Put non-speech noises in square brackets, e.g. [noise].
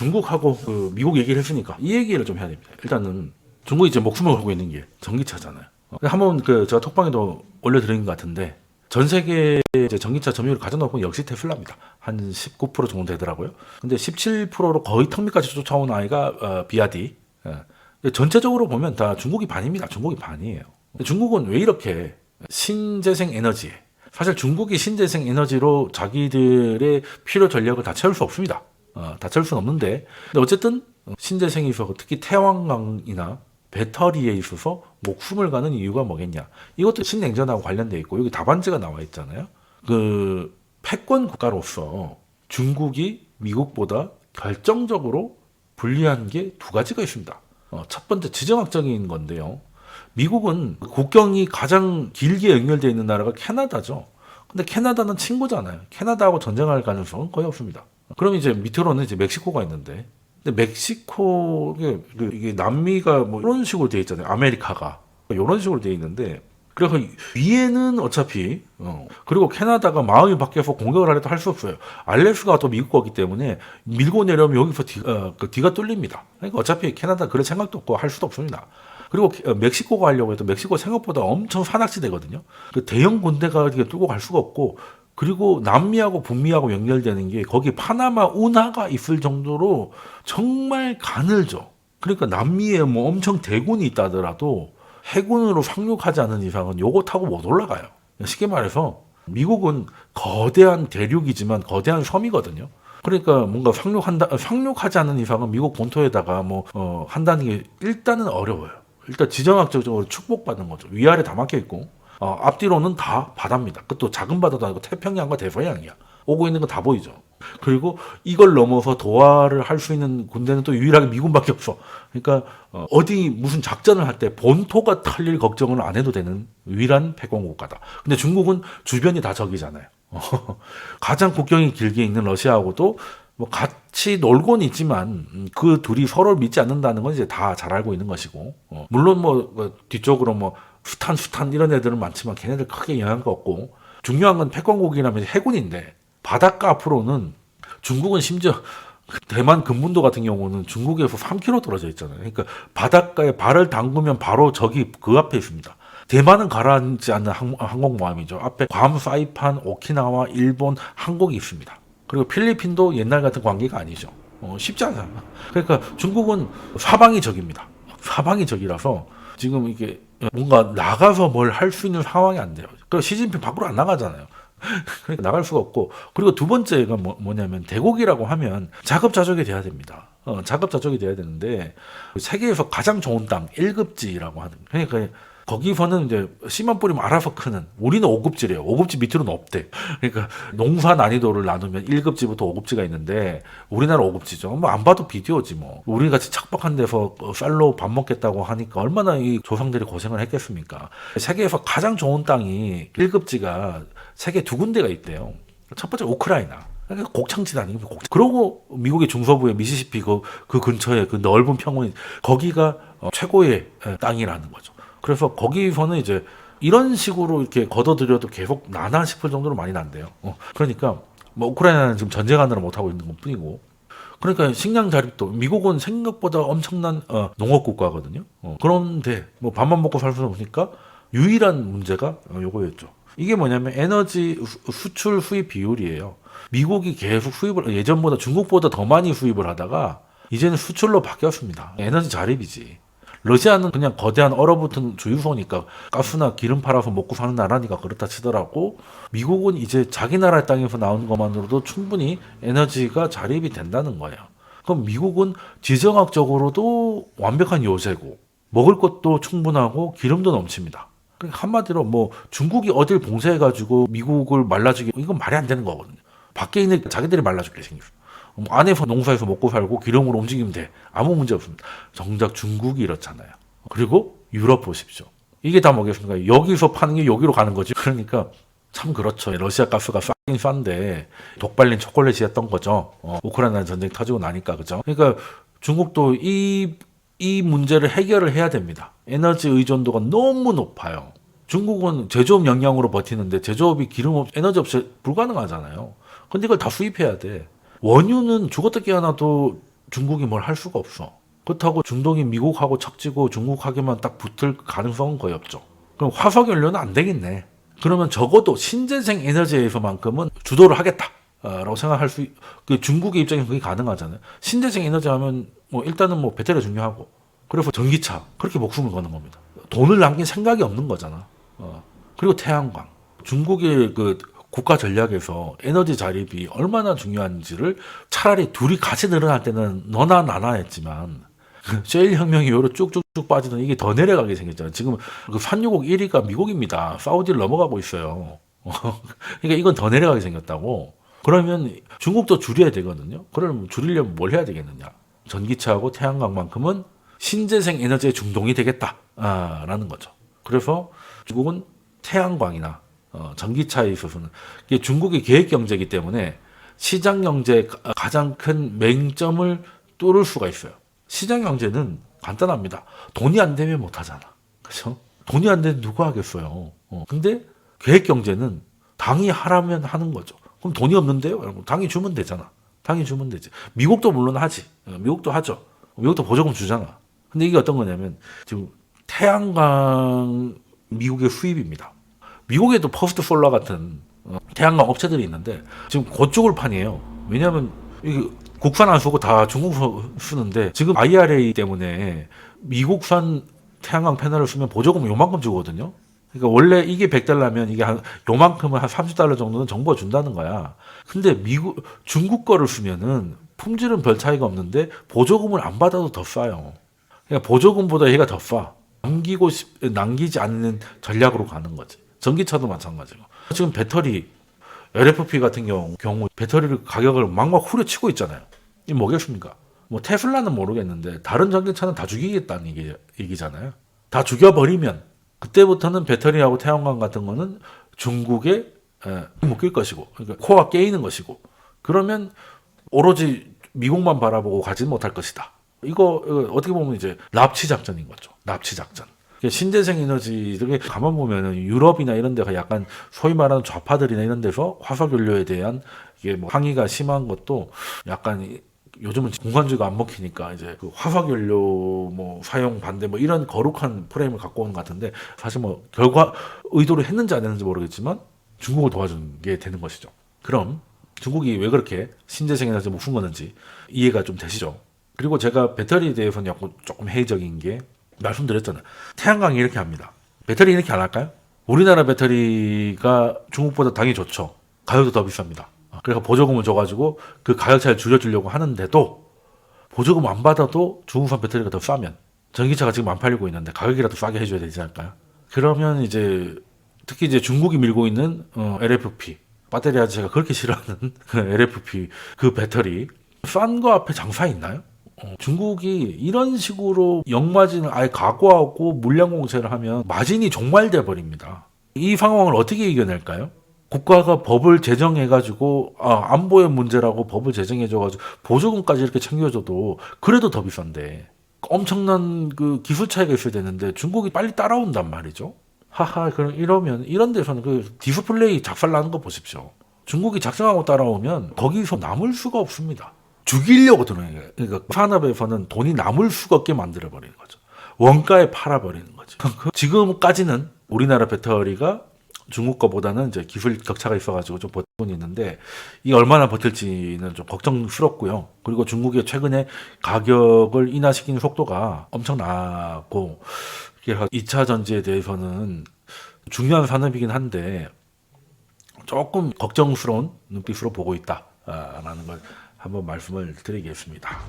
중국하고 그 미국 얘기를 했으니까 이 얘기를 좀 해야 됩니다. 일단은 중국이 이제 목숨을 걸고 있는 게 전기차잖아요. 어, 한번 그 제가 톡방에도 올려드린 것 같은데 전 세계 이제 전기차 점유율 가장 높은 건 역시 테슬라입니다. 한 19% 정도 되더라고요. 근데 17%로 거의 턱 밑까지 쫓아온 아이가 어, 비아디. 예. 전체적으로 보면 다 중국이 반입니다. 중국이 반이에요. 중국은 왜 이렇게 신재생 에너지에 사실 중국이 신재생 에너지로 자기들의 필요 전력을 다 채울 수 없습니다. 어, 다 채울 수는 없는데 근데 어쨌든 신재생에 있어서 특히 태양광이나 배터리에 있어서 목숨을 가는 이유가 뭐겠냐? 이것도 신냉전하고 관련돼 있고 여기 답안지가 나와 있잖아요. 그 패권 국가로서 중국이 미국보다 결정적으로 불리한 게 두 가지가 있습니다. 어, 첫 번째 지정학적인 건데요. 미국은 국경이 가장 길게 연결되어 있는 나라가 캐나다죠. 근데 캐나다는 친구잖아요. 캐나다하고 전쟁할 가능성은 거의 없습니다. 그럼 이제 밑으로는 이제 멕시코가 있는데, 근데 멕시코 이게, 그 이게 남미가 뭐 이런 식으로 되어 있잖아요. 아메리카가 이런 식으로 되어 있는데, 그래서 위에는 어차피 어, 그리고 캐나다가 마음이 바뀌어서 공격을 하려도 할 수 없어요. 알래스가 또 미국 거기 때문에 밀고 내려오면 여기서 뒤, 어, 그 뒤가 뚫립니다. 그러니까 어차피 캐나다 그럴 생각도 없고 할 수도 없습니다. 그리고 어, 멕시코가 하려고 해도 멕시코 생각보다 엄청 산악지대거든요. 그 대형 군대가 이렇게 뚫고 갈 수가 없고 그리고 남미하고 북미하고 연결되는 게 거기 파나마 운하가 있을 정도로 정말 가늘죠. 그러니까 남미에 뭐 엄청 대군이 있다더라도 해군으로 상륙하지 않는 이상은 요거 타고 못 올라가요. 쉽게 말해서 미국은 거대한 대륙이지만 거대한 섬이거든요. 그러니까 뭔가 상륙한다, 상륙하지 않는 이상은 미국 본토에다가 뭐, 어, 한다는 게 일단은 어려워요. 일단 지정학적으로 축복받는 거죠. 위아래 다 막혀 있고, 어, 앞뒤로는 다 바다입니다. 그것도 작은 바다도 아니고 태평양과 대서양이야. 오고 있는 거다 보이죠. 그리고 이걸 넘어서 도하를 할 수 있는 군대는 또 유일하게 미군밖에 없어. 그러니까 어, 어디 무슨 작전을 할 때 본토가 털릴 걱정을 안 해도 되는 유일한 패권 국가다. 근데 중국은 주변이 다 적이잖아요. [laughs] 가장 국경이 길게 있는 러시아하고도 뭐 같이 놀곤 있지만 음, 그 둘이 서로를 믿지 않는다는 건 이제 다 잘 알고 있는 것이고 어, 물론 뭐, 뭐 뒤쪽으로 뭐 수탄 수탄 이런 애들은 많지만 걔네들 크게 영향가 없고 중요한 건 패권국이라면 해군인데 바닷가 앞으로는 중국은 심지어 대만 금문도 같은 경우는 중국에서 3km 떨어져 있잖아요. 그러니까 바닷가에 발을 담그면 바로 저기 그 앞에 있습니다. 대만은 가라앉지 않는 항, 항공모함이죠. 앞에 괌, 사이판, 오키나와, 일본, 한국이 있습니다. 그리고 필리핀도 옛날 같은 관계가 아니죠. 어, 쉽지 않아요. 그러니까 중국은 사방이 적입니다. 사방이 적이라서 지금 이게 뭔가 나가서 뭘 할 수 있는 상황이 안 돼요. 그리고 시진핑 밖으로 안 나가잖아요. [laughs] 그러니까 나갈 수가 없고 그리고 두 번째가 뭐, 뭐냐면 대국이라고 하면 자급자족이 돼야 됩니다. 어, 자급자족이 돼야 되는데 세계에서 가장 좋은 땅 1급지라고 하는 그러니까 거기서는 이제 씨만 뿌리면 알아서 크는 우리는 5급지래요. 5급지 밑으로는 없대. 그러니까 농사 난이도를 나누면 1급지부터 5급지가 있는데 우리나라 5급지죠. 뭐 안 봐도 비디오지 뭐. 우리 같이 착박한 데서 쌀로 밥 먹겠다고 하니까 얼마나 이 조상들이 고생을 했겠습니까. 세계에서 가장 좋은 땅이 1급지가 세계 두 군데가 있대요. 첫 번째 우크라이나. 그러니까 곡창지대 아니고 곡. 그러고 미국의 중서부의 미시시피 그, 그 근처에 그 넓은 평원이 거기가 어, 최고의 에, 땅이라는 거죠. 그래서 거기서는 이제 이런 식으로 이렇게 걷어들여도 계속 나나 싶을 정도로 많이 난대요. 어, 그러니까 뭐 우크라이나는 지금 전쟁하느라 못 하고 있는 것 뿐이고. 그러니까 식량 자립도 미국은 생각보다 엄청난 어, 농업 국가거든요. 어, 그런데 뭐 밥만 먹고 살수 없으니까 유일한 문제가 어, 요거였죠. 이게 뭐냐면 에너지 수- 수출 수입 비율이에요. 미국이 계속 수입을 예전보다 중국보다 더 많이 수입을 하다가 이제는 수출로 바뀌었습니다. 에너지 자립이지. 러시아는 그냥 거대한 얼어붙은 주유소니까 가스나 기름 팔아서 먹고 사는 나라니까 그렇다 치더라고 미국은 이제 자기 나라 땅에서 나오는 것만으로도 충분히 에너지가 자립이 된다는 거예요. 그럼 미국은 지정학적으로도 완벽한 요새고 먹을 것도 충분하고 기름도 넘칩니다. 그러니까 한마디로 뭐 중국이 어딜 봉쇄해가지고 미국을 말라주기 이건 말이 안 되는 거거든요. 밖에 있는 자기들이 말라주게 생겼어. 뭐 안에서 농사에서 먹고 살고 기름으로 움직이면 돼. 아무 문제 없습니다. 정작 중국이 이렇잖아요. 그리고 유럽 보십시오. 이게 다 뭐겠습니까? 여기서 파는 게 여기로 가는 거지. 그러니까 참 그렇죠. 러시아 가스가 싸긴 싼데 독발린 초콜릿이었던 거죠. 어, 우크라이나 전쟁 터지고 나니까 그죠. 그러니까 중국도 이, 이 문제를 해결을 해야 됩니다. 에너지 의존도가 너무 높아요. 중국은 제조업 역량으로 버티는데 제조업이 기름 없, 에너지 없이 불가능하잖아요. 근데 이걸 다 수입해야 돼. 원유는 죽었다 깨어나도 중국이 뭘 할 수가 없어. 그렇다고 중동이 미국하고 척지고 중국하게만 딱 붙을 가능성은 거의 없죠. 그럼 화석 연료는 안 되겠네. 그러면 적어도 신재생 에너지에서만큼은 주도를 하겠다. 어, 라고 생각할 수, 있- 그 중국의 입장에서 그게 가능하잖아요. 신재생 에너지 하면 뭐 일단은 뭐 배터리가 중요하고, 그래서 전기차, 그렇게 목숨을 거는 겁니다. 돈을 남긴 생각이 없는 거잖아. 어. 그리고 태양광. 중국의 그 국가 전략에서 에너지 자립이 얼마나 중요한지를 차라리 둘이 같이 늘어날 때는 너나 나나 했지만 [laughs] 셰일 혁명 이후로 쭉쭉쭉 빠지던 이게 더 내려가게 생겼잖아요. 지금 그 산유국 1위가 미국입니다. 사우디를 넘어가고 있어요. [laughs] 그러니까 이건 더 내려가게 생겼다고. 그러면 중국도 줄여야 되거든요. 그러면 줄이려면 뭘 해야 되겠느냐? 전기차하고 태양광만큼은 신재생 에너지에 중동이 되겠다라는 거죠. 그래서 중국은 태양광이나 어, 전기차에 있어서는 이게 중국의 계획 경제이기 때문에 시장 경제의 가- 가장 큰 맹점을 뚫을 수가 있어요. 시장 경제는 간단합니다. 돈이 안 되면 못 하잖아. 그렇죠? 돈이 안 되면 누가 하겠어요. 어. 근데 계획 경제는 당이 하라면 하는 거죠. 그럼 돈이 없는데요? 여러분, 당이 주면 되잖아. 당이 주면 되지. 미국도 물론 하지. 어, 미국도 하죠. 미국도 보조금 주잖아. 근데 이게 어떤 거냐면 지금 태양광 미국의 수입입니다. 미국에도 퍼스트 솔라 같은 어, 태양광 업체들이 있는데 지금 그쪽을 판이에요. 왜냐하면 국산 안 쓰고 다 중국 서 쓰는데 지금 IRA 때문에 미국산 태양광 패널을 쓰면 보조금 요만큼 주거든요. 그러니까 원래 이게 100달러면 이게 한 요만큼은 한 30달러 정도는 정부가 준다는 거야. 근데 미국 중국 거를 쓰면은 품질은 별 차이가 없는데 보조금을 안 받아도 더 싸요. 그러니까 보조금보다 얘가 더 싸. 남기고 싶, 남기지 않는 전략으로 가는 거지. 전기차도 마찬가지고. 지금 배터리 LFP 같은 경우, 경우 배터리를 가격을 막막 후려치고 있잖아요. 이게 뭐겠습니까? 뭐 테슬라는 모르겠는데 다른 전기차는 다 죽이겠다는 얘기, 얘기잖아요. 다 죽여버리면 그때부터는 배터리하고 태양광 같은 거는 중국에 에, 묶일 것이고 그러니까 코가 깨이는 것이고 그러면 오로지 미국만 바라보고 가지 못할 것이다. 이거 어떻게 보면 이제 납치 작전인 거죠. 납치 작전. 신재생 에너지들이 가만 보면은 유럽이나 이런 데가 약간 소위 말하는 좌파들이나 이런 데서 화석 연료에 대한 이게 뭐 항의가 심한 것도 약간 이- 요즘은 공간주의가 안 먹히니까 이제 그 화석 연료 뭐 사용 반대 뭐 이런 거룩한 프레임을 갖고 오는 것 같은데 사실 뭐 결과 의도를 했는지 안 했는지 모르겠지만 중국을 도와준 게 되는 것이죠. 그럼 중국이 왜 그렇게 신재생 에너지 목숨 거는지 이해가 좀 되시죠? 그리고 제가 배터리에 대해서는 약간 조금 회의적인 게 말씀드렸잖아요. 태양광이 이렇게 합니다. 배터리 이렇게 안 할까요? 우리나라 배터리가 중국보다 당연히 좋죠. 가격도 더 비쌉니다. 그래서 보조금을 줘가지고 그 가격 차를 줄여주려고 하는데도 보조금 안 받아도 중국산 배터리가 더 싸면 전기차가 지금 안 팔리고 있는데 가격이라도 싸게 해줘야 되지 않을까요? 그러면 이제 특히 이제 중국이 밀고 있는 어, LFP 배터리 아주 제가 그렇게 싫어하는 [laughs] LFP 그 배터리 싼 거 앞에 장사 있나요? 어, 중국이 이런 식으로 역마진을 아예 각오하고 물량 공세를 하면 마진이 종말돼 버립니다. 이 상황을 어떻게 이겨낼까요? 국가가 법을 제정해가지고 아, 안보의 문제라고 법을 제정해줘가지고 보조금까지 이렇게 챙겨줘도 그래도 더 비싼데 엄청난 그 기술 차이가 있어야 되는데 중국이 빨리 따라온단 말이죠. 하하 그럼 이러면 이런 데서는 그 디스플레이 작살나는 거 보십시오. 중국이 작성하고 따라오면 거기서 남을 수가 없습니다. 죽이려고 들어오는 거예요. 그러니까 산업에서는 돈이 남을 수가 없게 만들어 버리는 거죠. 원가에 팔아 버리는 거죠. 지금까지는 우리나라 배터리가 중국 거보다는 이제 기술 격차가 있어가지고 좀 버티고 있는데 이 얼마나 버틸지는 좀 걱정스럽고요. 그리고 중국의 최근에 가격을 인하시키는 속도가 엄청나고 2차 전지에 대해서는 중요한 산업이긴 한데 조금 걱정스러운 눈빛으로 보고 있다라는 걸 한번 말씀을 드리겠습니다.